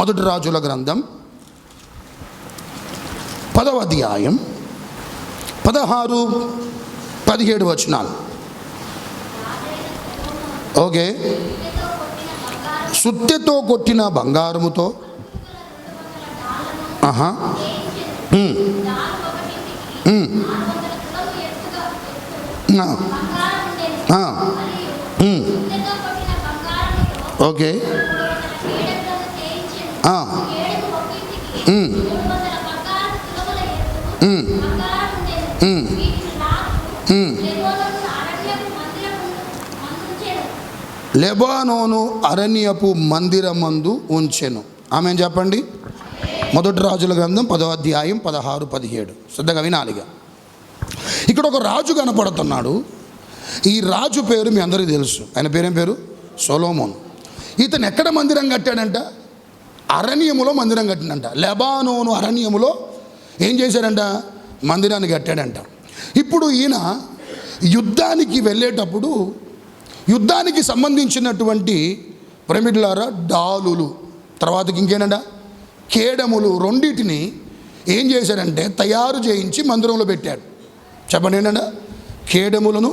మొదటి రాజుల గ్రంథం పదవ అధ్యాయం పదహారు పదిహేడు వచనాలు. ఓకే. సుత్తెతో కొట్టిన బంగారముతో. ఆహా. ఓకే. లెబానోను అరణ్యపు మందిరమందు ఉంచెను. ఆమె చెప్పండి? మొదటి రాజుల గ్రంథం పదో అధ్యాయం పదహారు పదిహేడు. శ్రద్ధగా వినాలిగా. ఇక్కడ ఒక రాజు కనపడుతున్నాడు. ఈ రాజు పేరు మీ అందరికీ తెలుసు. ఆయన పేరేం పేరు? సోలోమోన్. ఇతను ఎక్కడ మందిరం కట్టాడంట? అరణ్యములో మందిరం కట్టినంట లెబానోను అరణ్యములో ఏం చేశారంట మందిరాన్ని కట్టాడంట. ఇప్పుడు ఈయన యుద్ధానికి వెళ్ళేటప్పుడు యుద్ధానికి సంబంధించినటువంటి ప్రమిడ్లారా డాలులు తర్వాతకి ఇంకేనంట? కేడములు రెండింటిని ఏం చేశారంటే తయారు చేయించి మందిరంలో పెట్టాడు చెప్పండి ఏంటంట? కేడములను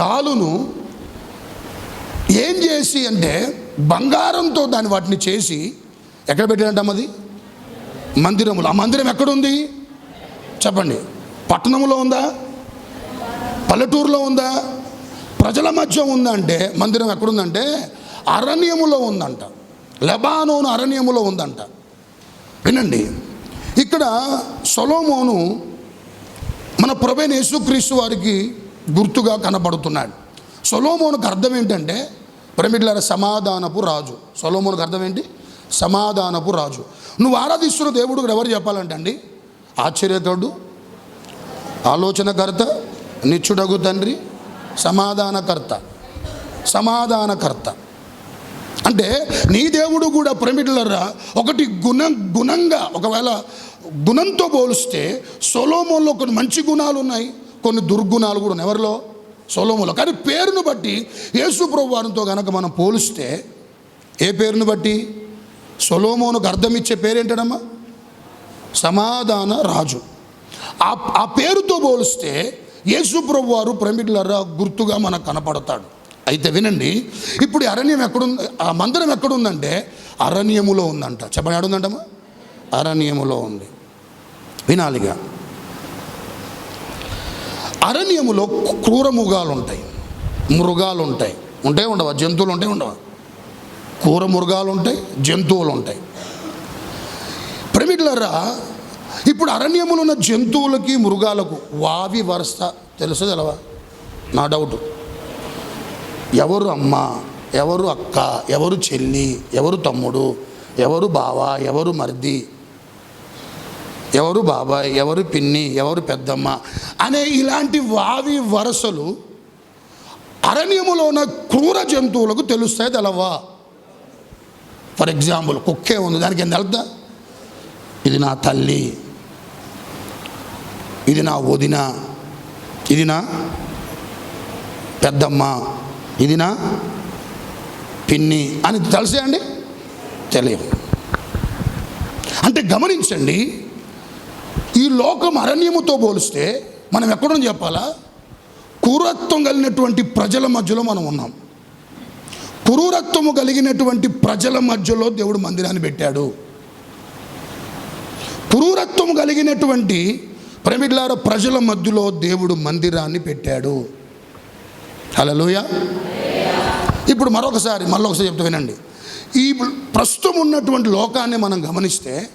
దాలును ఏం చేసి అంటే బంగారంతో దాన్ని వాటిని చేసి ఎక్కడ పెట్టాడంట అది మందిరములు. ఆ మందిరం ఎక్కడుంది? చెప్పండి. పట్టణంలో ఉందా? పల్లెటూరులో ఉందా? ప్రజల మధ్య ఉందంటే మందిరం ఎక్కడుందంటే అరణ్యములో ఉందంట. లెబానోను అరణ్యములో ఉందంట. వినండి. ఇక్కడ సొలోమోను మన ప్రభైన యేసుక్రీస్తు వారికి గుర్తుగా కనబడుతున్నాడు. సొలోమోనుకు అర్థం ఏంటంటే ప్రమిడ్ల సమాధానపు రాజు. సొలోమోనుకు అర్థం ఏంటి? సమాధానపు రాజు. నువ్వు ఆరాధిస్తున్న దేవుడు ఎవరు చెప్పాలంటే అండి ఆశ్చర్యతోడు ఆలోచనకర్త నిచ్చుడగు తండ్రి సమాధానకర్త సమాధానకర్త. అంటే నీ దేవుడు కూడా ప్రమిడలరా ఒకటి గుణ గుణంగా ఒకవేళ గుణంతో పోలిస్తే సొలోమోన్లో కొన్ని మంచి గుణాలు ఉన్నాయి కొన్ని దుర్గుణాలు కూడా ఉన్నాయి. ఎవరిలో? సొలోమోలో కానీ పేరును బట్టి యేసు ప్రభు వారితో కనుక మనం పోలిస్తే ఏ పేరును బట్టి? సొలోమోనుకు అర్థం ఇచ్చే పేరేంటడమ్మా సమాధాన రాజు. ఆ ఆ పేరుతో పోలిస్తే యేసు ప్రభు వారు ప్రమిడ్లరా గుర్తుగా మనకు కనపడతాడు. అయితే వినండి ఇప్పుడు అరణ్యం ఎక్కడుంది? ఆ మందిరం ఎక్కడుందంటే అరణ్యములో ఉందంట. చెప్పండి ఎక్కడుందంటమ్మా? అరణ్యములో ఉంది. వినాలిగా. అరణ్యములో క్రూర మృగాలు ఉంటాయి మృగాలు ఉంటాయి ఉంటే ఉండవా? జంతువులు ఉంటాయి ఉండవా? కూర మృగాలు ఉంటాయి జంతువులు ఉంటాయి ప్రమిడ్లరా ఇప్పుడు అరణ్యములో ఉన్న జంతువులకి మృగాలకు వావి వరస తెలుసు తెలవా? నా డౌట్. ఎవరు అమ్మ ఎవరు అక్క ఎవరు చెల్లి ఎవరు తమ్ముడు ఎవరు బావ ఎవరు మరిది ఎవరు బాబాయ్ ఎవరు పిన్ని ఎవరు పెద్దమ్మ అనే ఇలాంటి వావి వరసలు అరణ్యములో ఉన్న క్రూర జంతువులకు తెలుస్తాయి తెలవా? ఫర్ ఎగ్జాంపుల్ కుక్కే ఉంది. దానికి ఎంత అర్థం? ఇది నా తల్లి. ఇది నా వదిన. ఇది నా పెద్దమ్మ. ఇది నా పిన్ని. అని తెలిసే అండి? తెలియదు. అంటే గమనించండి ఈ లోకం అరణ్యముతో పోలిస్తే మనం ఎక్కడని చెప్పాలా? క్రూరత్వం కలిగినటువంటి ప్రజల మధ్యలో మనం ఉన్నాం. క్రూరత్వము కలిగినటువంటి ప్రజల మధ్యలో దేవుడు మందిరాన్ని పెట్టాడు. క్రూరత్వము కలిగినటువంటి ప్రమిడ్లార ప్రజల మధ్యలో దేవుడు మందిరాన్ని పెట్టాడు. హలోయ ఇప్పుడు మరొకసారి మళ్ళొకసారి ఒకసారి వినండి. ఈ ప్రస్తుతం ఉన్నటువంటి లోకాన్ని మనం గమనిస్తే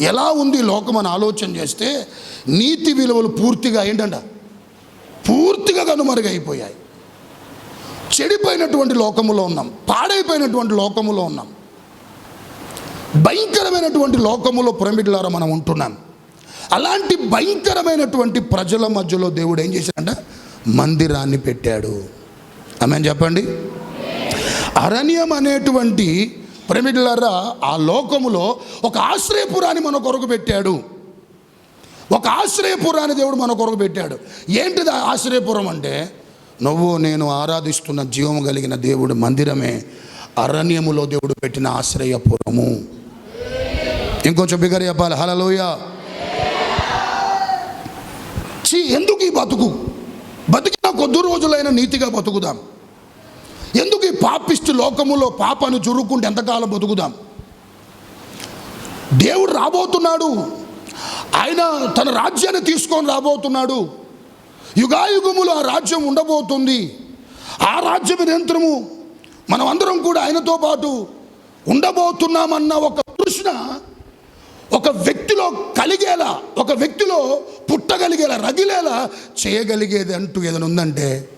ఎలా ఉంది లోకం అని ఆలోచన చేస్తే నీతి విలువలు పూర్తిగా ఏంటంట? పూర్తిగా కనుమరుగైపోయాయి. చెడిపోయినటువంటి లోకములో ఉన్నాం. పాడైపోయినటువంటి లోకములో ఉన్నాం. భయంకరమైనటువంటి లోకములో పురమిడ్లారా మనం ఉంటున్నాం. అలాంటి భయంకరమైనటువంటి ప్రజల మధ్యలో దేవుడు ఏం చేశాడంట? మందిరాన్ని పెట్టాడు. ఆమె చెప్పండి. అరణ్యం అనేటువంటి ప్రమిడ్లరా ఆ లోకములో ఒక ఆశ్రయపురాన్ని మన కొరకు పెట్టాడు. ఒక ఆశ్రయపురాన్ని దేవుడు మన కొరకు పెట్టాడు. ఏంటిది ఆశ్రయపురం అంటే? నువ్వు నేను ఆరాధిస్తున్న జీవము కలిగిన దేవుడు మందిరమే. అరణ్యములో దేవుడు పెట్టిన ఆశ్రయపురము. ఇంకొంచెం బిగ్గర చెప్పాలి. హలలోయ చీ ఎందుకు ఈ బతుకు? బతికిన కొద్ది రోజులైన నీతిగా బతుకుదాం. ఎందుకు ఈ పాపిష్టి లోకములో పాపను చురుక్కుంటే ఎంతకాలం బతుకుదాం? దేవుడు రాబోతున్నాడు. ఆయన తన రాజ్యాన్ని తీసుకొని రాబోతున్నాడు. యుగాయుగములు ఆ రాజ్యం ఉండబోతుంది. ఆ రాజ్యం నిరంతరము మనం అందరం కూడా ఆయనతో పాటు ఉండబోతున్నామన్న ఒక తృష్ణ ఒక వ్యక్తిలో కలిగేలా ఒక వ్యక్తిలో పుట్టగలిగేలా రగిలేలా చేయగలిగేది అంటూ ఏదైనా ఉందంటే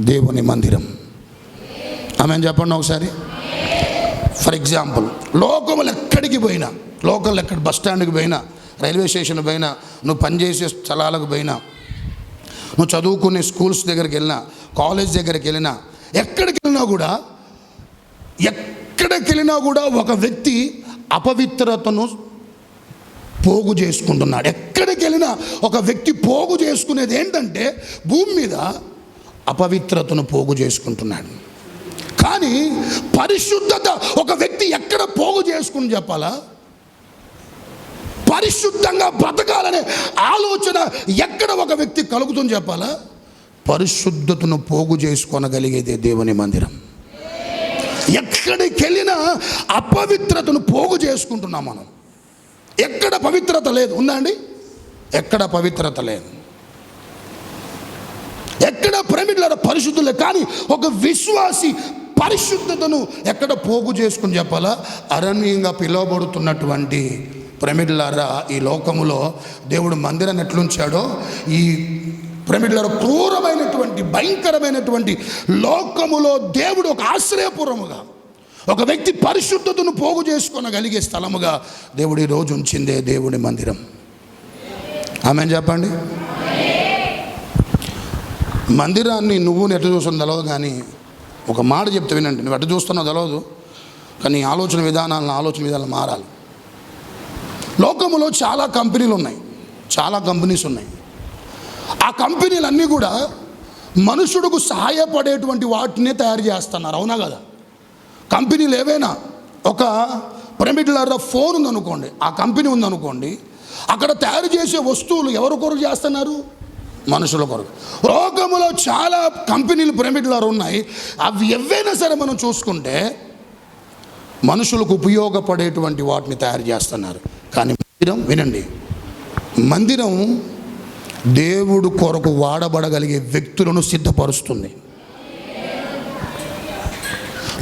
దేవుని మందిరం. ఆమె చెప్పండి ఒకసారి. ఫర్ ఎగ్జాంపుల్ లోకములు ఎక్కడికి పోయినా లోకల్ ఎక్కడ బస్ స్టాండ్కి పోయినా రైల్వే స్టేషన్ పోయినా నువ్వు పనిచేసే స్థలాలకు పోయినా నువ్వు చదువుకునే స్కూల్స్ దగ్గరికి వెళ్ళినా కాలేజ్ దగ్గరికి వెళ్ళినా ఎక్కడికి వెళ్ళినా కూడా ఎక్కడికి వెళ్ళినా కూడా ఒక వ్యక్తి అపవిత్రతను పోగు చేసుకుంటున్నాడు. ఎక్కడికి వెళ్ళినా ఒక వ్యక్తి పోగు చేసుకునేది ఏంటంటే భూమి మీద అపవిత్రతను పోగు చేసుకుంటున్నాడు. కానీ పరిశుద్ధత ఒక వ్యక్తి ఎక్కడ పోగు చేసుకుని చెప్పాలా? పరిశుద్ధంగా బ్రతకాలనే ఆలోచన ఎక్కడ ఒక వ్యక్తి కలుగుతుంది చెప్పాలా? పరిశుద్ధతను పోగు చేసుకోనగలిగేదే దేవుని మందిరం. ఎక్కడికి వెళ్ళినా అపవిత్రతను పోగు చేసుకుంటున్నాం మనం. ఎక్కడ పవిత్రత లేదు. ఉందా అండి? ఎక్కడ పవిత్రత లేదు. ఎక్కడ ప్రమిడ్ల పరిశుద్ధులే కానీ ఒక విశ్వాసి పరిశుద్ధతను ఎక్కడ పోగు చేసుకుని చెప్పాలా? అరణ్యంగా పిలువబడుతున్నటువంటి ప్రమిడ్లారా ఈ లోకములో దేవుడు మందిరాన్ని ఎట్లుంచాడో ఈ ప్రమిడ్లారా క్రూరమైనటువంటి భయంకరమైనటువంటి లోకములో దేవుడు ఒక ఆశ్రయపురముగా ఒక వ్యక్తి పరిశుద్ధతను పోగు చేసుకోనగలిగే స్థలముగా దేవుడు రోజు ఉంచిందే దేవుడి మందిరం. ఆమె చెప్పండి. మందిరాన్ని నువ్వు ఎట్లా చూస్తున్న తెలవదు కానీ ఒక మాట చెప్తే వినండి. నువ్వు ఎట్లా చూస్తున్నావు తెలవదు కానీ ఆలోచన విధానాలను ఆలోచన విధానాలు మారాలి. లోకములో చాలా కంపెనీలు ఉన్నాయి చాలా కంపెనీస్ ఉన్నాయి. ఆ కంపెనీలన్నీ కూడా మనుషుడికి సహాయపడేటువంటి వాటినే తయారు చేస్తున్నారు. అవునా కదా? కంపెనీలు ఏవైనా ఒక పిరమిడ్ల ఫోన్ ఉందనుకోండి ఆ కంపెనీ ఉందనుకోండి అక్కడ తయారు చేసే వస్తువులు ఎవరి కొరకు చేస్తున్నారు? మనుషుల కొరకు. లోకములో చాలా కంపెనీలు పిరమిడ్లు ఉన్నాయి. అవి ఎవైనా సరే మనం చూసుకుంటే మనుషులకు ఉపయోగపడేటువంటి వాటిని తయారు చేస్తున్నారు. కానీ మందిరం వినండి. మందిరం దేవుడు కొరకు వాడబడగలిగే వ్యక్తులను సిద్ధపరుస్తుంది.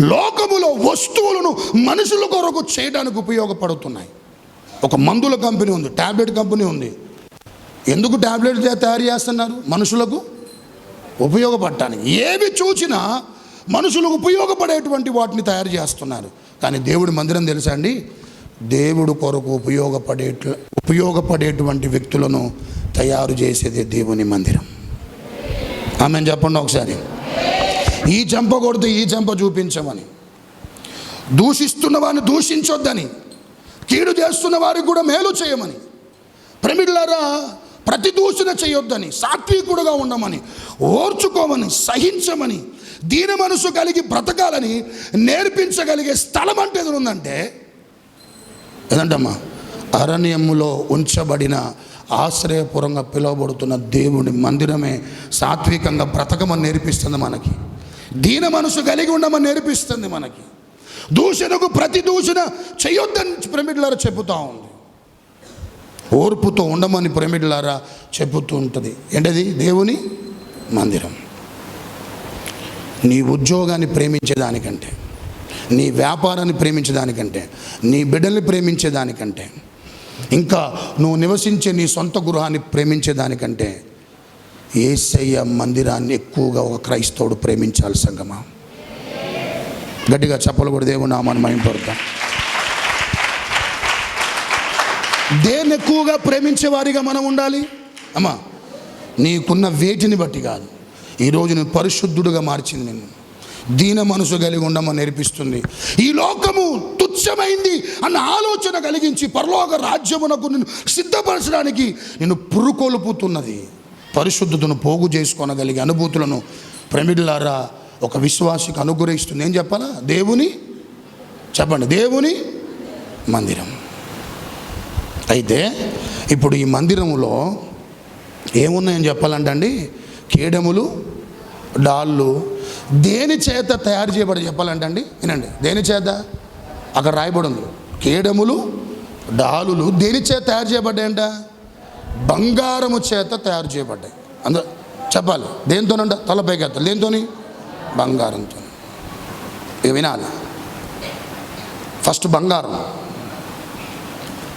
లోకములో వస్తువులను మనుషుల కొరకు చేయడానికి ఉపయోగపడుతున్నాయి. ఒక మందుల కంపెనీ ఉంది ట్యాబ్లెట్ కంపెనీ ఉంది. ఎందుకు ట్యాబ్లెట్ తయారు చేస్తున్నారు? మనుషులకు ఉపయోగపడటానికి. ఏవి చూసినా మనుషులకు ఉపయోగపడేటువంటి వాటిని తయారు చేస్తున్నారు. కానీ దేవుడి మందిరం తెలుసా అండి? దేవుడు కొరకు ఉపయోగపడే ఉపయోగపడేటువంటి వ్యక్తులను తయారు చేసేదే దేవుని మందిరం. ఆమె చెప్పండి ఒకసారి. ఈ చెంప కొడితే ఈ చెంప చూపించమని. దూషిస్తున్న వారిని దూషించొద్దని. కీడు చేస్తున్న వారికి కూడా మేలు చేయమని. ప్రమిడ్లారా ప్రతి దూషణ చేయొద్దని సాత్వికుడుగా ఉండమని ఓర్చుకోమని సహించమని దీన మనసు కలిగి బ్రతకాలని నేర్పించగలిగే స్థలం అంటే ఏది ఉందంటే ఏదంటమ్మా? అరణ్యములో ఉంచబడిన ఆశ్రయపురంగా పిలువబడుతున్న దేవుని మందిరమే సాత్వికంగా బ్రతకమని నేర్పిస్తుంది మనకి. దీన మనసు కలిగి ఉండమని నేర్పిస్తుంది మనకి. దూషణకు ప్రతి దూషణ చేయొద్దని ప్రమిడ్లారా చెబుతూ ఉంది. ఓర్పుతో ఉండమని ప్రమిడ్లారా చెబుతూ ఉంటుంది. ఏంటది? దేవుని మందిరం. నీ ఉద్యోగాన్ని ప్రేమించేదానికంటే నీ వ్యాపారాన్ని ప్రేమించేదానికంటే నీ బిడ్డల్ని ప్రేమించేదానికంటే ఇంకా నువ్వు నివసించే నీ సొంత గృహాన్ని ప్రేమించేదానికంటే ఏసయ్య మందిరాన్ని ఎక్కువగా ఒక క్రైస్తవుడు ప్రేమించాలి సంగమా? గట్టిగా చెప్పలు కూడా దేవుడు నామాన్ని మహింపడతాం దేన్ని ఎక్కువగా ప్రేమించేవారిగా మనం ఉండాలి? అమ్మా నీకున్న వేటిని బట్టి కాదు. ఈరోజు నువ్వు పరిశుద్ధుడుగా మార్చింది నేను దీన మనసు కలిగి ఉండమని నేర్పిస్తుంది. ఈ లోకము తుచ్చమైంది అన్న ఆలోచన కలిగించి పరలోక రాజ్యమునకు నిన్ను సిద్ధపరచడానికి నేను పురుకొలుపుతున్నది. పరిశుద్ధతను పోగు చేసుకోనగలిగే అనుభూతులను ప్రమిడిలారా ఒక విశ్వాసికి అనుగ్రహిస్తుంది. ఏం చెప్పాలా? దేవుని చెప్పండి. దేవుని మందిరం. అయితే ఇప్పుడు ఈ మందిరంలో ఏమున్నాయని చెప్పాలంటే అండి కేడములు డాళ్ళు దేని చేత తయారు చేయబడి చెప్పాలంటే అండి వినండి. దేని చేత? అక్కడ రాయబడి ఉంది. కేడములు డాలులు దేని చేత తయారు చేయబడ్డాయంట బంగారము చేత తయారు చేయబడ్డాయి. అందరూ చెప్పాలి. దేనితోనంట? తలపైకి ఎత్తాలి. దేనితోని? బంగారంతో. ఇక వినాలి. ఫస్ట్ బంగారం.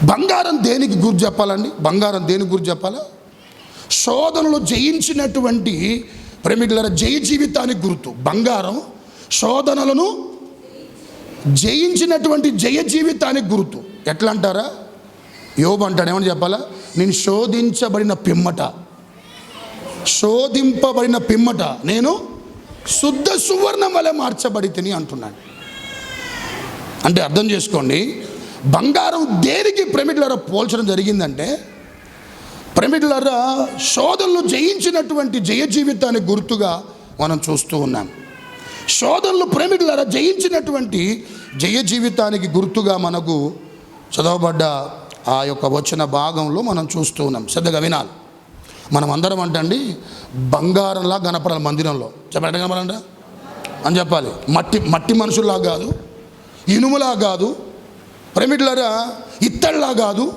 బంగారం దేనికి గురి చెప్పాలండి? బంగారం దేనికి గురి చెప్పాలా? శోధనలు జయించినటువంటి ప్రేమికుల జయ జీవితానికి గుర్తు. బంగారం శోధనలను జయించినటువంటి జయ జీవితానికి గుర్తు. ఎట్లా అంటారా యోబు అంటాడు ఏమని చెప్పాలా? నేను శోధించబడిన పిమ్మట. శోధింపబడిన పిమ్మట. నేను శుద్ధ సువర్ణం వలె మార్చబడి తిని అంటున్నాడు. అంటే అర్థం చేసుకోండి బంగారం దేనికి ప్రమిడ్లరా పోల్చడం జరిగిందంటే ప్రమిడ్లరా శోధనలు జయించినటువంటి జయ జీవితానికి గుర్తుగా మనం చూస్తూ ఉన్నాం. శోధనలు ప్రమిడ్లరా జయించినటువంటి జయ జీవితానికి గుర్తుగా మనకు చదవబడ్డ ఆ యొక్క వచ్చిన భాగంలో మనం చూస్తూ ఉన్నాం. శ్రద్ధగా వినాలి. మనం అందరం అంటండి బంగారంలా కనపడాలి మందిరంలో. చెప్పండి కనపడండి అని చెప్పాలి. మట్టి మట్టి మనుషుల్లా కాదు ఇనుములా కాదు ప్రమిడ్లరా ఇత్తడిలా కాదు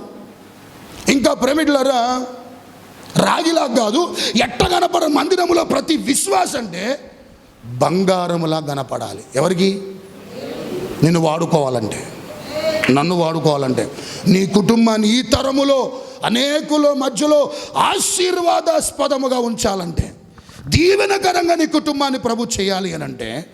ఇంకా ప్రమిడ్లరా? రాగిలా కాదు ఎట్ట కనపడ మందిరములో ప్రతి విశ్వాస అంటే బంగారములా కనపడాలి. ఎవరికి? నిన్ను వాడుకోవాలంటే. నన్ను వాడుకోవాలంటే. నీ కుటుంబాన్ని ఈ తరములో అనేకుల మధ్యలో ఆశీర్వాదాస్పదముగా ఉంచాలంటే దీవెనకరంగా నీ కుటుంబాన్ని ప్రభు చేయాలి అని అంటే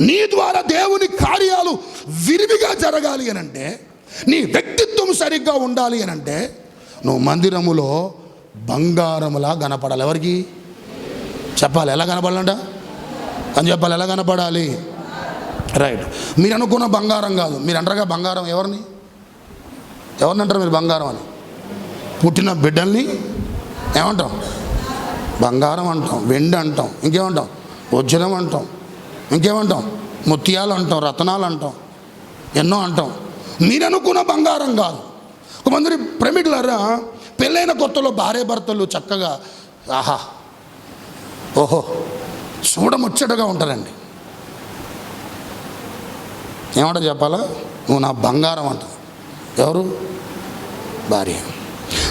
నీ ద్వారా దేవుని కార్యాలు విరివిగా జరగాలి అని అంటే నీ వ్యక్తిత్వం సరిగ్గా ఉండాలి అని అంటే నువ్వు మందిరములో బంగారములా కనపడాలి. ఎవరికి? చెప్పాలి. ఎలా కనపడాలంట? అని చెప్పాలి. ఎలా కనపడాలి? రైట్. మీరు అనుకున్న బంగారం కాదు. మీరు అంటారుగా బంగారం ఎవరిని? ఎవరిని అంటారు మీరు బంగారం అని? పుట్టిన బిడ్డల్ని ఏమంటాం? బంగారం అంటాం. వెండి అంటాం. ఇంకేమంటాం? వజ్రం అంటాం. ఇంకేమంటాం? ముత్యాలు అంటాం. రతనాలు అంటాం. ఎన్నో అంటాం. మీరు అనుకున్న బంగారం కాదు. కొంతమంది ప్రమిడ్లరా పెళ్ళైన కొత్తలో భార్య భర్తలు చక్కగా ఆహా ఓహో చూడముచ్చటగా ఉంటారండి. ఏమంట చెప్పాలా? నువ్వు నా బంగారం అంట ఎవరు? భార్య.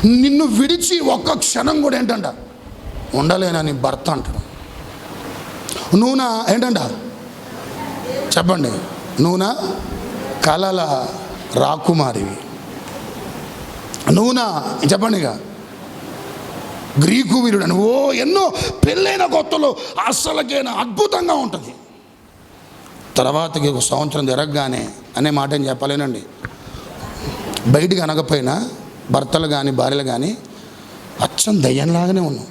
నిన్ను విడిచి ఒక్క క్షణం కూడా ఏంటంట? ఉండలేనని భర్త అంటాడు. నువ్వు నా ఏంటంట? చెప్పండి. నువ్వు నా కలల రాకుమారివి. నువ్వునా? చెప్పండిగా. చెప్పండి ఇక గ్రీకు వీరుడు ఓ ఎన్నో పెళ్ళైన కొత్తలో అస్సలకైనా అద్భుతంగా ఉంటుంది. తర్వాతకి ఒక సంవత్సరం జరగగానే అనే మాట ఏం చెప్పలేనండి. బయటికి అనకపోయినా భర్తలు కానీ భార్యలు కానీ అచ్చం దయ్యంలాగానే ఉన్నాం.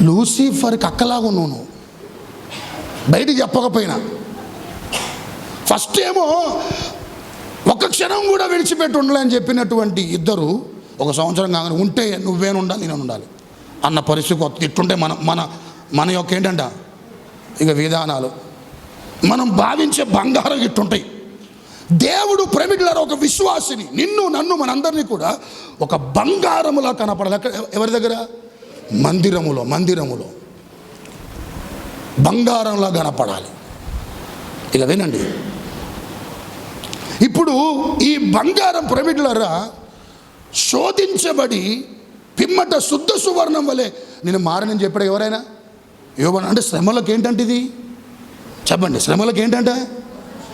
లూసిఫర్కి అక్కలాగా ఉన్నావు నువ్వు. బయటికి చెప్పకపోయినా. ఫస్ట్ ఏమో క్షణం కూడా విడిచిపెట్టి ఉండలేని చెప్పినటువంటి ఇద్దరు ఒక సంవత్సరం కాగానే ఉంటే నువ్వేను ఉండాలి నేను ఉండాలి అన్న పరిస్థితి కొత్త ఇట్టుంటే మన మన మన యొక్క ఏంటంట? ఇక విధానాలు. మనం భావించే బంగారం ఇట్టుంటాయి దేవుడు ప్రమిడ్లర ఒక విశ్వాసిని నిన్ను నన్ను మనందరినీ కూడా ఒక బంగారములా కనపడాలి. ఎక్కడ ఎవరి దగ్గర? మందిరములో మందిరములో. బంగారంలా కనపడాలి. ఇక వినండి. ఇప్పుడు ఈ బంగారం ప్రమిడ్లరా శోధించబడి పిమ్మట శుద్ధ సువర్ణం వలె నేను మారనని చెప్పాడు ఎవరైనా? యోబన్ అంటే శ్రమలకు ఏంటంటే ఇది చెప్పండి శ్రమలకు ఏంటంటే?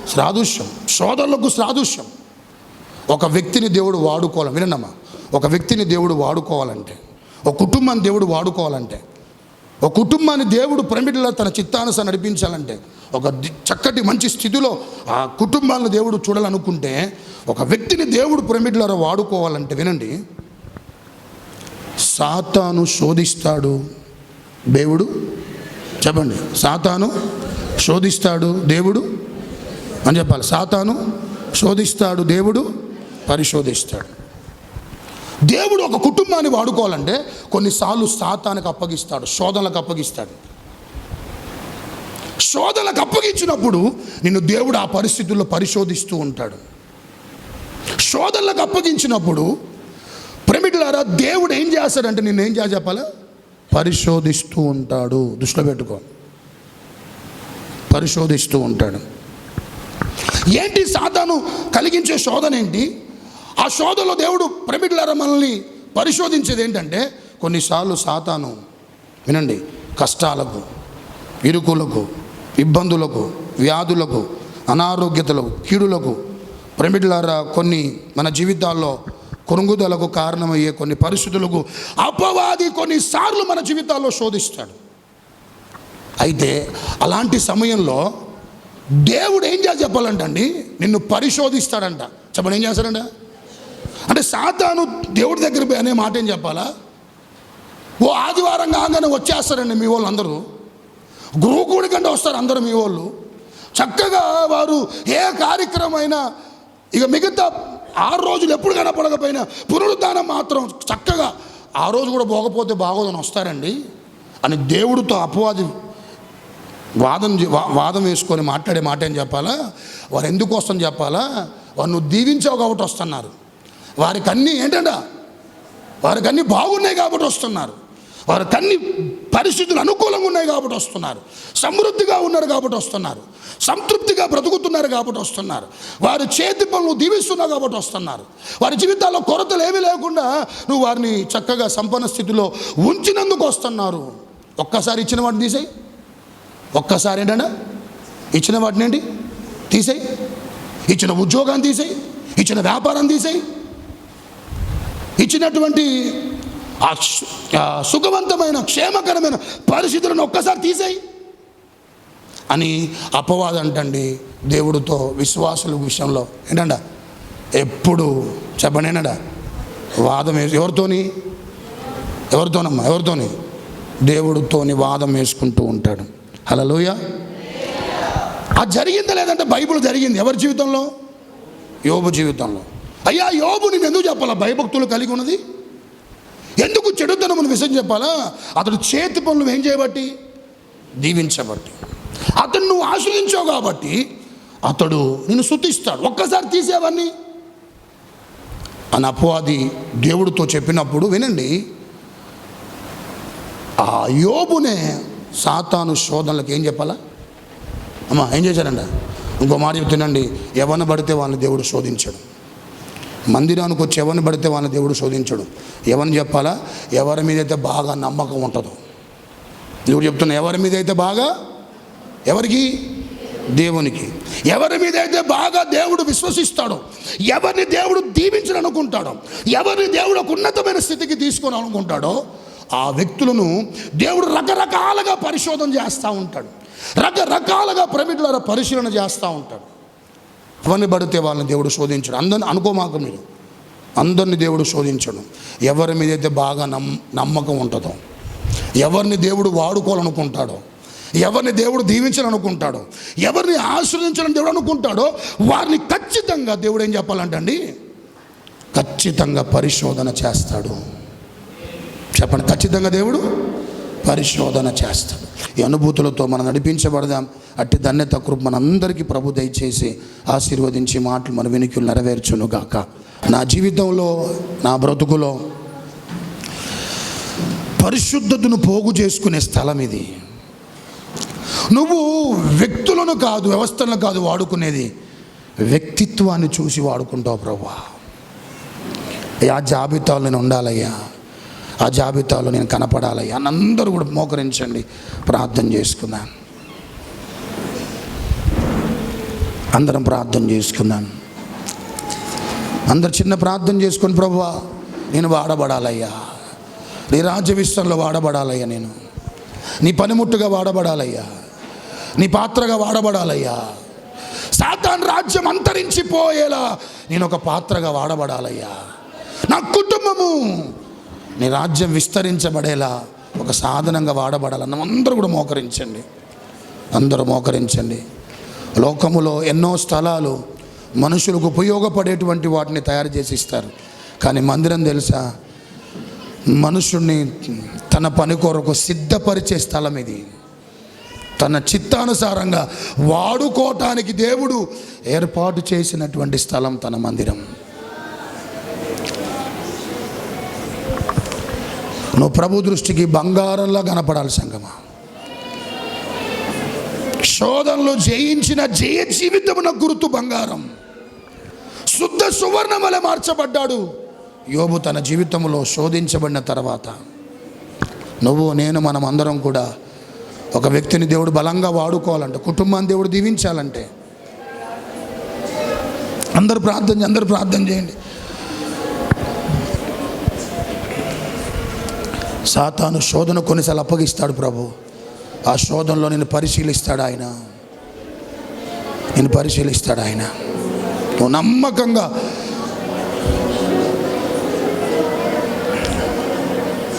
శ్రాదుష్యం శోధనలకు శ్రాదుష్యం. ఒక వ్యక్తిని దేవుడు వాడుకోవాలి వినమ్మా ఒక వ్యక్తిని దేవుడు వాడుకోవాలంటే ఒక కుటుంబాన్ని దేవుడు వాడుకోవాలంటే ఒక కుటుంబాన్ని దేవుడు ప్రమిడిలో తన చిత్తానుసారం నడిపించాలంటే ఒక చక్కటి మంచి స్థితిలో ఆ కుటుంబాలను దేవుడు చూడాలనుకుంటే ఒక వ్యక్తిని దేవుడు ప్రమిడిలో వాడుకోవాలంటే వినండి. సాతాను శోధిస్తాడు దేవుడు. చెప్పండి. సాతాను శోధిస్తాడు దేవుడు అని చెప్పాలి. సాతాను శోధిస్తాడు దేవుడు పరిశోధిస్తాడు. దేవుడు ఒక కుటుంబాన్ని వాడుకోవాలంటే కొన్నిసార్లు సాతానికి అప్పగిస్తాడు శోధనలకు అప్పగిస్తాడు. శోధనకు అప్పగించినప్పుడు నిన్ను దేవుడు ఆ పరిస్థితుల్లో పరిశోధిస్తూ ఉంటాడు. శోధనలకు అప్పగించినప్పుడు ప్రమిటులారా దేవుడు ఏం చేస్తాడంటే నిన్ను ఏం చేయాలి చెప్పాలా? పరిశోధిస్తూ ఉంటాడు. దృష్టిలో పెట్టుకో. పరిశోధిస్తూ ఉంటాడు. ఏంటి సాతాను కలిగించే శోధన ఏంటి? ఆ శోధనలో దేవుడు ప్రమిటులారా మనల్ని పరిశోధించేది ఏంటంటే కొన్నిసార్లు సాతాను వినండి కష్టాలకు ఇరుకులకు ఇబ్బందులకు వ్యాధులకు అనారోగ్యతలకు కీడులకు ప్రమిటులారా కొన్ని మన జీవితాల్లో కొనుగుదలకు కారణమయ్యే కొన్ని పరిస్థితులకు అపవాది కొన్నిసార్లు మన జీవితాల్లో శోధిస్తాడు. అయితే అలాంటి సమయంలో దేవుడు ఏం చేసి చెప్పాలంటండి? నిన్ను పరిశోధిస్తాడంట. చెప్పండి ఏం చేస్తాడంట? అంటే సాతాను దేవుడి దగ్గర అనే మాట ఏం చెప్పాలా? ఓ ఆదివారం కాగానే వచ్చేస్తారండి మీ వాళ్ళు అందరూ గురువుకూడి కంటే వస్తారు అందరూ మీ వాళ్ళు. చక్కగా వారు ఏ కార్యక్రమైనా ఇక మిగతా ఆరు రోజులు ఎప్పుడు కనపడకపోయినా పునరుద్ధానం మాత్రం చక్కగా. ఆ రోజు కూడా పోకపోతే బాగోదని వస్తారండి. అని దేవుడితో అపవాది వాదం వాదం వేసుకొని మాట్లాడే మాట ఏం చెప్పాలా? వారు ఎందుకు వస్తాను చెప్పాలా? వారు నువ్వు దీవించావు కాబట్టి వస్తున్నారు. వారికి అన్నీ ఏంటంట? వారికి అన్నీ బాగున్నాయి కాబట్టి వస్తున్నారు. వారి తన్ని పరిస్థితులు అనుకూలంగా ఉన్నాయి కాబట్టి వస్తున్నారు. సమృద్ధిగా ఉన్నారు కాబట్టి వస్తున్నారు. సంతృప్తిగా బ్రతుకుతున్నారు కాబట్టి వస్తున్నారు. వారి చేతి పనులు దీవిస్తున్నారు కాబట్టి వస్తున్నారు. వారి జీవితాల్లో కొరతలు ఏమీ లేకుండా నువ్వు వారిని చక్కగా సంపన్న స్థితిలో ఉంచినందుకు వస్తున్నారు. ఒక్కసారి ఇచ్చిన వాటిని తీసేయి. ఒక్కసారి ఏంటన్నా ఇచ్చిన వాటిని ఏంటి? తీసేయి. ఇచ్చిన ఉద్యోగాన్ని తీసేయి. ఇచ్చిన వ్యాపారం తీసేయి. ఇచ్చినటువంటి ఆ సుఖవంతమైన క్షేమకరమైన పరిస్థితులను ఒక్కసారి తీసేయి. అని అపవాదం అంటండి దేవుడితో విశ్వాసుల విషయంలో. ఏంటంట? ఎప్పుడు చెప్పండి వాదం వేసి ఎవరితోని? ఎవరితోనమ్మా? ఎవరితోని? దేవుడితోని వాదం వేసుకుంటూ ఉంటాడు. హలోయ అది జరిగిందా లేదంటే బైబిల్ జరిగింది? ఎవరి జీవితంలో? యోబు జీవితంలో. అయ్యా యోబు నేను ఎందుకు చెప్పాలా? భయభక్తులు కలిగి ఉన్నది? ఎందుకు చెడుతనమును విషయం చెప్పాలా? అతడు చేతి పనులు ఏం చేయబట్టి? దీవించబట్టి. అతను నువ్వు ఆశ్రయించావు కాబట్టి అతడు నిన్ను శుతిస్తాడు. ఒక్కసారి తీసేవన్నీ అని అపవాది దేవుడితో చెప్పినప్పుడు వినండి. ఆ యోబునే సాతాను శోధనలకు ఏం చెప్పాలా? అమ్మా ఏం చేశారంట? ఇంకో మాట చెప్తున్నాండి ఎవరిని పడితే వాళ్ళని దేవుడు శోధించాడు. మందిరానికి వచ్చి ఎవరిని పడితే వాళ్ళని దేవుడు శోధించడు. ఎవరిని చెప్పాలా? ఎవరి మీద అయితే బాగా నమ్మకం ఉంటుందో. దేవుడు చెప్తున్నా ఎవరి మీద అయితే బాగా? ఎవరికి? దేవునికి. ఎవరి మీద అయితే బాగా దేవుడు విశ్వసిస్తాడో ఎవరిని దేవుడు దీవించాలనుకుంటాడో ఎవరిని దేవుడు ఒక ఉన్నతమైన స్థితికి తీసుకొని అనుకుంటాడో ఆ వ్యక్తులను దేవుడు రకరకాలుగా పరిశోధన చేస్తూ ఉంటాడు. రకరకాలుగా ప్రమిట్ల పరిశీలన చేస్తూ ఉంటాడు. ఎవరిని పడితే వాళ్ళని దేవుడు శోధించడు. అందరిని అనుకోమాక మీరు. అందరిని దేవుడు శోధించడు. ఎవరి మీద అయితే బాగా నమ్ నమ్మకం ఉంటుందో ఎవరిని దేవుడు వాడుకోవాలనుకుంటాడో ఎవరిని దేవుడు దీవించాలనుకుంటాడో ఎవరిని ఆశ్రయించాలని దేవుడు అనుకుంటాడో వారిని ఖచ్చితంగా దేవుడు ఏం చెప్పాలంటండి ఖచ్చితంగా పరిశోధన చేస్తాడు. చెప్పండి ఖచ్చితంగా దేవుడు పరిశోధన చేస్తాడు ఈ అనుభూతులతో మనం నడిపించబడదాం. అట్టి ధన్యత కృప మనందరికీ ప్రభు దయచేసి ఆశీర్వదించి మాటలు మన వెనుకలు నెరవేర్చును గాక నా జీవితంలో నా బ్రతుకులో పరిశుద్ధతను పోగు చేసుకునే స్థలం ఇది. నువ్వు వ్యక్తులను కాదు వ్యవస్థలను కాదు వాడుకునేది. వ్యక్తిత్వాన్ని చూసి వాడుకుంటావు ప్రభా. ఆ జాబితాలో నేను ఉండాలయ్యా. ఆ జాబితాలో నేను కనపడాలయ్యా అని అందరూ కూడా మోకరించండి. ప్రార్థన చేసుకుందాం. అందరం ప్రార్థన చేసుకుందాం. అందరు చిన్న ప్రార్థన చేసుకొని ప్రభువా నేను వాడబడాలయ్యా. నీ రాజ్య విస్తరణలో వాడబడాలయ్యా నేను. నీ పనిముట్టుగా వాడబడాలయ్యా. నీ పాత్రగా వాడబడాలయ్యా. సాతాన్ రాజ్యం అంతరించిపోయేలా నేను ఒక పాత్రగా వాడబడాలయ్యా. నా కుటుంబము నీ రాజ్యం విస్తరించబడేలా ఒక సాధనంగా వాడబడాలన్న అందరూ కూడా మోకరించండి. అందరూ మోకరించండి. లోకములో ఎన్నో స్థలాలు మనుషులకు ఉపయోగపడేటువంటి వాటిని తయారు చేసి ఇస్తారు. కానీ మందిరం తెలుసా? మనుషుణ్ణి తన పని కొరకు సిద్ధపరిచే స్థలం ఇది. తన చిత్తానుసారంగా వాడుకోవటానికి దేవుడు ఏర్పాటు చేసినటువంటి స్థలం తన మందిరం. నువ్వు ప్రభు దృష్టికి బంగారంలా కనపడాలి సంగమా. శోధనలు జయించిన జయ జీవితమున గుర్తు బంగారం. శుద్ధ సువర్ణ వలె మార్చబడ్డాడు. యోబు తన జీవితంలో శోధించబడిన తర్వాత నువ్వు నేను మనం అందరం కూడా ఒక వ్యక్తిని దేవుడు బలంగా వాడుకోవాలంటే కుటుంబాన్ని దేవుడు దీవించాలంటే అందరు ప్రార్థన చే- అందరూ ప్రార్థన చేయండి. సాతాను శోధన కొన్నిసార్లు అప్పగిస్తాడు ప్రభు. ఆ శోధనలో నేను పరిశీలిస్తాడు ఆయన. నేను పరిశీలిస్తాడు ఆయన. నువ్వు నమ్మకంగా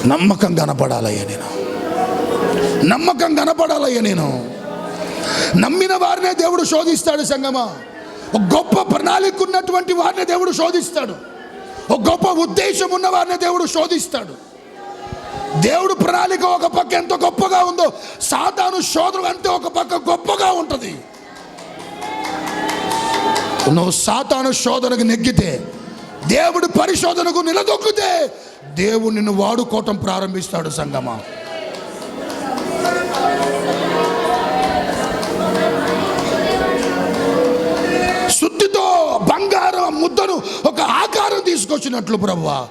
నమ్మకం కనపడాలయ్యా నేను. నమ్మకం కనపడాలయ్యా నేను. నమ్మిన వారినే దేవుడు శోధిస్తాడు సంగమా. ఒక గొప్ప ప్రణాళిక ఉన్నటువంటి వారిని దేవుడు శోధిస్తాడు. ఒక గొప్ప ఉద్దేశం ఉన్న వారిని దేవుడు శోధిస్తాడు. దేవుడు ప్రణాళిక ఒక పక్క ఎంత గొప్పగా ఉందో సాతాను శోధన అంతే ఒక పక్క గొప్పగా ఉంటుంది. నువ్వు సాతాను శోధనకు నెగ్గితే దేవుడు పరిశోధనకు నిలదొక్కితే దేవుడు నిన్ను వాడుకోవటం ప్రారంభిస్తాడు సంగమా. శుద్ధితో బంగారం ముద్దను ఒక ఆకారం తీసుకొచ్చినట్లు ప్రభువా.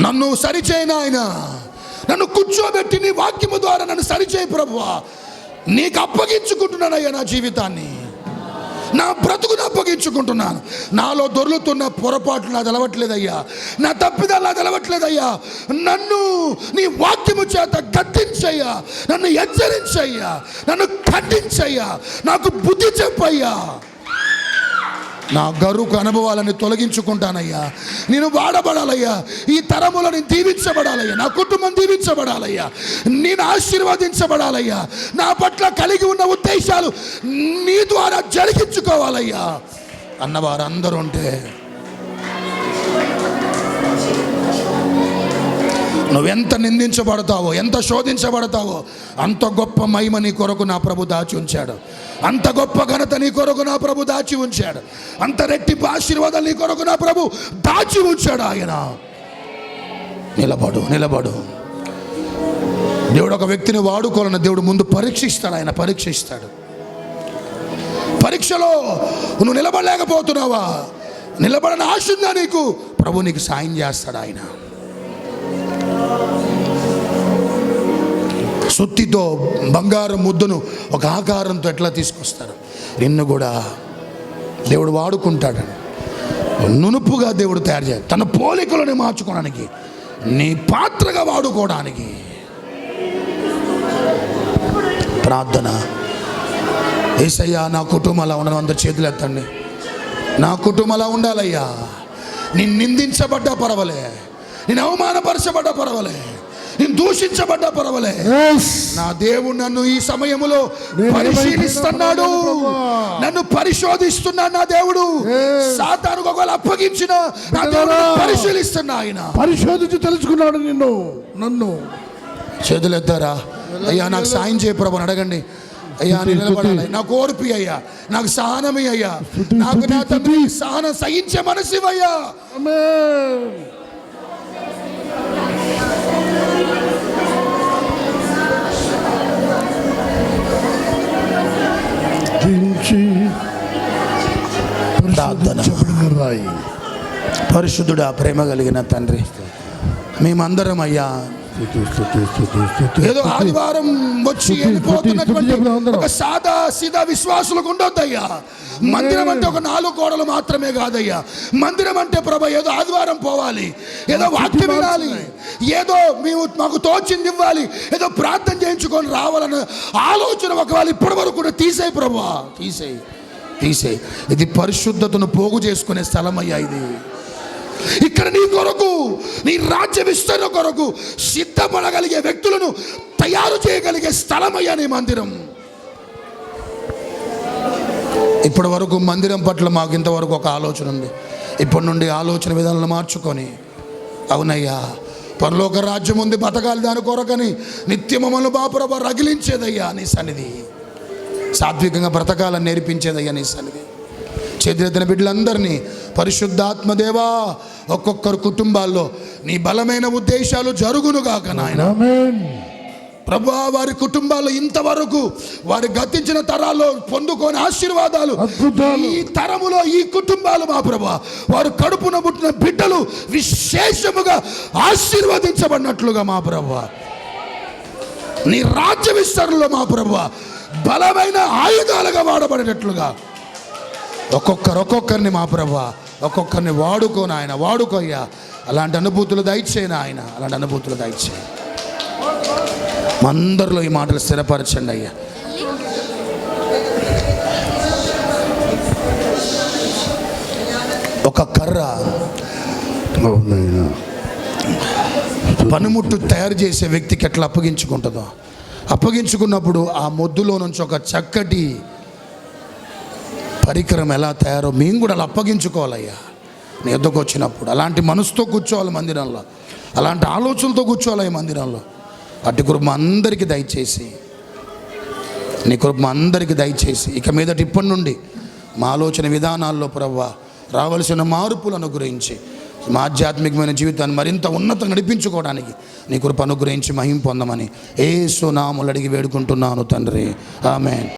నన్ను సరిచేయను ఆయన నన్ను కూర్చోబెట్టి నీ వాక్యము ద్వారా నన్ను సరిచేయి ప్రభువా. నీకు అప్పగించుకుంటున్నానయ్యా నా జీవితాన్ని. నా బ్రతుకును అప్పగించుకుంటున్నాను. నాలో దొర్లుతున్న పొరపాట్లు నా తెలవట్లేదయ్యా. నా తప్పిదాలు నా తెలవట్లేదయ్యా. నన్ను నీ వాక్యము చేత కట్టించయ్యా నన్ను హెచ్చరించయ్యా. నన్ను ఖండించయ్యా. నాకు బుద్ధి చెప్పయ్యా. నా గరుకు అనుభవాలని తొలగించుకుంటానయ్యా. నేను వాడబడాలయ్యా. ఈ తరములో నేను దీవించబడాలయ్యా. నా కుటుంబం దీవించబడాలయ్యా. నేను ఆశీర్వదించబడాలయ్యా. నా పట్ల కలిగి ఉన్న ఉద్దేశాలు నీ ద్వారా జరిగించుకోవాలయ్యా. అన్నవారందరూ ఉంటే నువ్వెంత నిందించబడతావో ఎంత శోధించబడతావో అంత గొప్ప మహిమ నీ కొరకు నా ప్రభు దాచి ఉంచాడు. అంత గొప్ప ఘనత నీ కొరకు నా ప్రభు దాచి ఉంచాడు. అంత రెట్టింపు ఆశీర్వాదాలు నీ కొరకు నా ప్రభు దాచి ఉంచాడు ఆయన. నిలబడు నిలబడు. దేవుడు ఒక వ్యక్తిని వాడుకోవాలన్న దేవుడు ముందు పరీక్షిస్తాడు ఆయన పరీక్షిస్తాడు. పరీక్షలో నువ్వు నిలబడలేకపోతున్నావా? నిలబడని ఆశ ఉందా నీకు? ప్రభు నీకు సాయం చేస్తాడు ఆయన. సుత్తితో బంగారం ముద్దును ఒక ఆకారంతో ఎట్లా తీసుకొస్తారు? నిన్ను కూడా దేవుడు వాడుకుంటాడు. నునుపుగా దేవుడు తయారు చేయాలి. తన పోలికలను మార్చుకోవడానికి నీ పాత్రగా వాడుకోవడానికి. ప్రార్థన. ఏసయ్యా నా కుటుంబం అలా ఉండడం అందరు చేతులు ఎత్తండి. నా కుటుంబం అలా ఉండాలయ్యా. నేను నిందించబడ్డా పర్వాలే. నేను అవమానపరచబడ్డా పర్వాలే. నేను దూషించబడ్డా పర్వాలే. నా దేవుడు నన్ను ఈ సమయములో నేను పరిశీలిస్తున్నాడు. నన్ను పరిశోధిస్తున్నాడు నా దేవుడు. సాతానుకు ఒకవేళ అప్పగించిన నా దేవుడు. పరిశీలిస్తున్నా ఆయన. పరిశోధించి తెలుసుకున్నాడు నిన్ను. నన్ను. చేతులు ఎత్తారా అయ్యా నాకు సాయం చేయ ప్రభు అడగండి. అయ్యా నిలబడాలి. నాకు ఓర్పి అయ్యా. నాకు సహనమి అయ్యా. నాకు నా తండ్రి. సహనం సహించే మనసివయ్యా దించి ప్రార్థన. పరిశుద్ధుడా ప్రేమ కలిగిన తండ్రి మేమందరం అయ్యా ఏదో. ఆదివారం వచ్చి వెళ్ళిపోతున్నటువంటి. ఒక సాదా సీదా విశ్వాసులకు ఉండొద్దయ్యా. మందిరం అంటే ఒక నాలుగు గోడలు మాత్రమే కాదయ్యా. మందిరం అంటే ప్రభ ఏదో ఆదివారం పోవాలి. ఏదో వాక్యం వినాలి. ఏదో మేము మాకు తోచింది ఇవ్వాలి. ఏదో ప్రార్థన చేయించుకొని రావాలన్న ఆలోచన ఒకవేళ ఇప్పటి వరకు కూడా తీసేయి ప్రభా. తీసేయి. తీసేయి. ఇది పరిశుద్ధతను పోగు చేసుకునే స్థలం అయ్యా ఇది. ఇక్కడ నీ కొరకు నీ రాజ్య విస్తరణ కొరకు సిద్ధపడగలిగే వ్యక్తులను తయారు చేయగలిగే స్థలమయ్యా నీ మందిరం. ఇప్పటి వరకు మందిరం పట్ల మాకు ఇంతవరకు ఒక ఆలోచన ఉంది. ఇప్పటి నుండి ఆలోచన విధానాలు మార్చుకొని అవునయ్యా పరలోక రాజ్యం ఉంది బతకాలి దాని కొరకని నిత్యమమ్మను బాపురబ రగిలించేదయ్యా నీ సన్నిధి. సాత్వికంగా బ్రతకాలని నేర్పించేదయ్యా నీ సన్నిధి. చేతులెత్తిన బిడ్డలందరినీ పరిశుద్ధాత్మదేవా ఒక్కొక్కరు కుటుంబాల్లో నీ బలమైన ఉద్దేశాలు జరుగునుగాక నాయన. ప్రభా వారి కుటుంబాల్లో ఇంతవరకు వారి గతించిన తరాల్లో పొందుకొని ఆశీర్వాదాలు. ఈ తరములో ఈ కుటుంబాలు మా ప్రభా. వారు కడుపున పుట్టిన బిడ్డలు విశేషముగా ఆశీర్వదించబడినట్లుగా మా ప్రభా. నీ రాజ్య విస్తరణలో మా ప్రభా బలమైన ఆయుధాలుగా వాడబడేటట్లుగా ఒక్కొక్కరు ఒక్కొక్కరిని మా ప్రభా ఒక్కొక్కరిని వాడుకోను ఆయన వాడుకోయ్యా అలాంటి అనుభూతులు దయచేయను ఆయన అలాంటి అనుభూతులు దయచేయి. అందరిలో ఈ మాటలు స్థిరపరచండి అయ్యా. ఒక కర్ర పనిముట్టు తయారు చేసే వ్యక్తికి ఎట్లా అప్పగించుకుంటుందో? అప్పగించుకున్నప్పుడు ఆ మొద్దులో నుంచి ఒక చక్కటి పరికరం ఎలా తయారో మేము కూడా అలా అప్పగించుకోవాలయ్యా. నీ ఎద్దకు వచ్చినప్పుడు అలాంటి మనసుతో కూర్చోవాలి మందిరంలో. అలాంటి ఆలోచనలతో కూర్చోవాలి ఈ మందిరంలో. అటు కృప అందరికీ దయచేసి నీ కృప అందరికీ దయచేసి ఇక మీదటి ఇప్పటి నుండి మా ఆలోచన విధానాల్లో ప్రవ్వ రావలసిన మార్పులు అనుగ్రహించి మా ఆధ్యాత్మికమైన జీవితాన్ని మరింత ఉన్నతంగా నడిపించుకోవడానికి నీ కృప అనుగ్రహించి మహిం పొందమని ఏ సునాములు అడిగి వేడుకుంటున్నాను తండ్రి. ఆమె